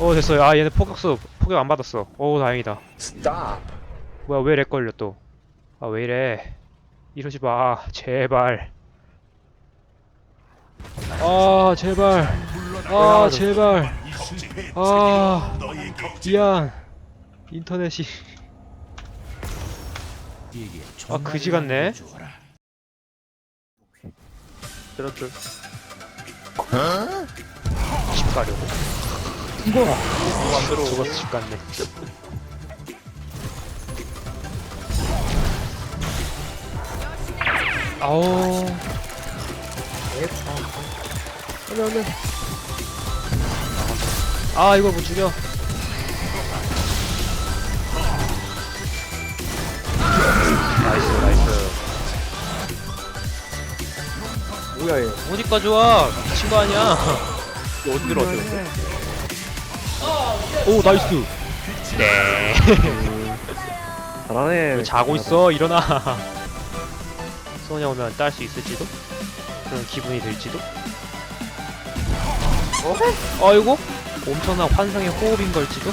어 됐어요. 아 얘네 포격수 포격 안 받았어. 오 다행이다. Stop. 뭐야 왜 렉 걸려 또? 아 왜 이래? 이러지 마. 제발. 아 제발. 아 제발. 아 미안. 인터넷이. 아 그지 같네? 들었죠. 집 가려고 이거 안 들어. 저거 집 갔네 아오 안돼 안돼. 아 이걸 못 죽여 나이스 나이스 뭐야 얘. 어디까지 와 미친 거 아니야 이거 어디 들어 어디 들어. 오 나이스. 네. 잘하네. 자고 있어? 일어나. 소냐 오면 딸 수 있을지도? 그런 기분이 들지도? 어? 아이고? 엄청난 환상의 호흡인 걸지도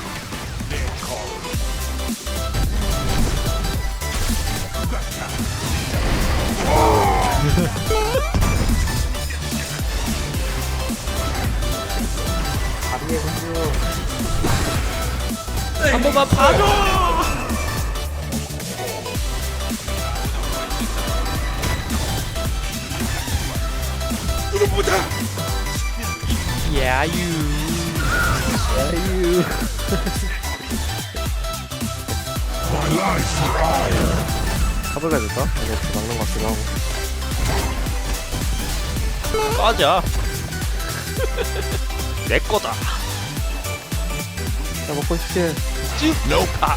한 번만 봐줘 야유. 탑을 가야 될까? 이거 막는 것 같기도 하고. 꺼져 내 거다 자 먹고 싶지. 쭉 아.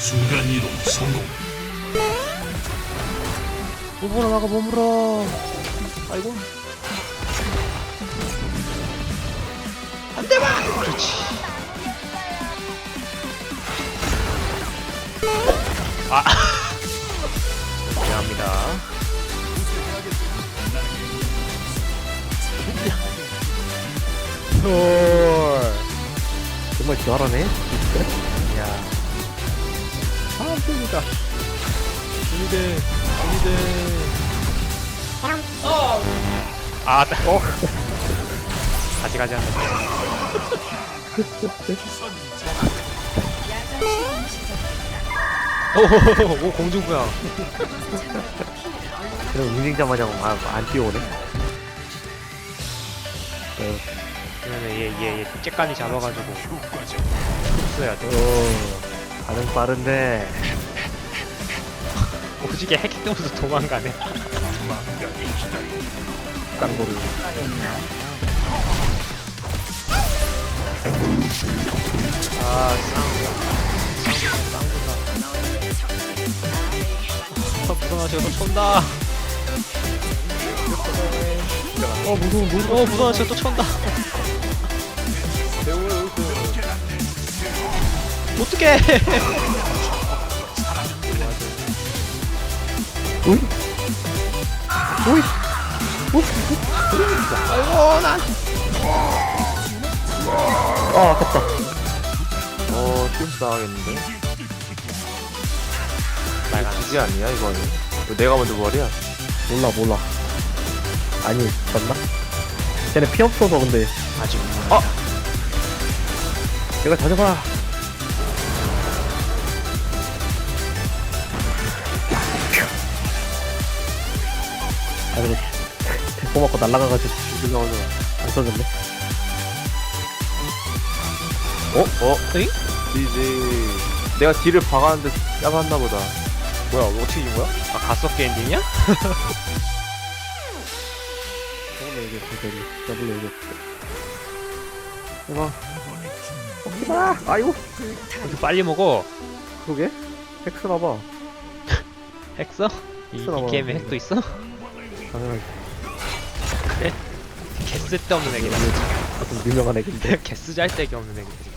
순간 이동 성공. 몸으로 나가 몸으로. 아이고 안 돼 봐 그렇지 아 헐 정말 잘하네. 야. 아, 닙니다 준비돼, 준비돼. 아, 나- 어. 가지 가지 한다. 오, 오, 공중부양. 그럼 응징자마자 안, 안 뛰어오네. 네. 그러면 얘, 얘, 얘, 째까지 잡아가지고 흡수해야 돼. 어, 반응 빠른데. 오지게 해킹하면서 도망가네. 깡보를. 아, 쌍. 쌍구나. 아, 저거 또 촌다. 어, 무서워, 무서워. 어, 무서워, 저거 또 촌다. 어떡해! 오이? 오이? 아이고, 난. 아, 아깝다. 어, 좀 싸하겠는데? 빨간 주지 않냐, 이거는? 이거 내가 먼저 머리야? 몰라, 몰라. 아니, 맞나? 쟤네 피 없어서 근데. 아직. 어! 내가 가져가! 아, 이거 대포 맞고 날아가가지고 죽으려고 안 써졌네. 어? 어? 에잉? 이제 내가 뒤를 박았는데 яб았나 보다. 뭐야, 어떻게 이긴 거야? 아, 가속게 엔딩이야? 더블로. 더블로 얘기해. 해봐. 먹지마! 아이고! 이렇게 빨리 먹어. 그러게? 팩스나봐. 핵 써? 이, 핵이 게임에 봐. 핵도 있어? 당연하지. 개 쓸데없는 애기다. 좀 유명한 애긴데. 개 쓰잘데기 없는 애기들.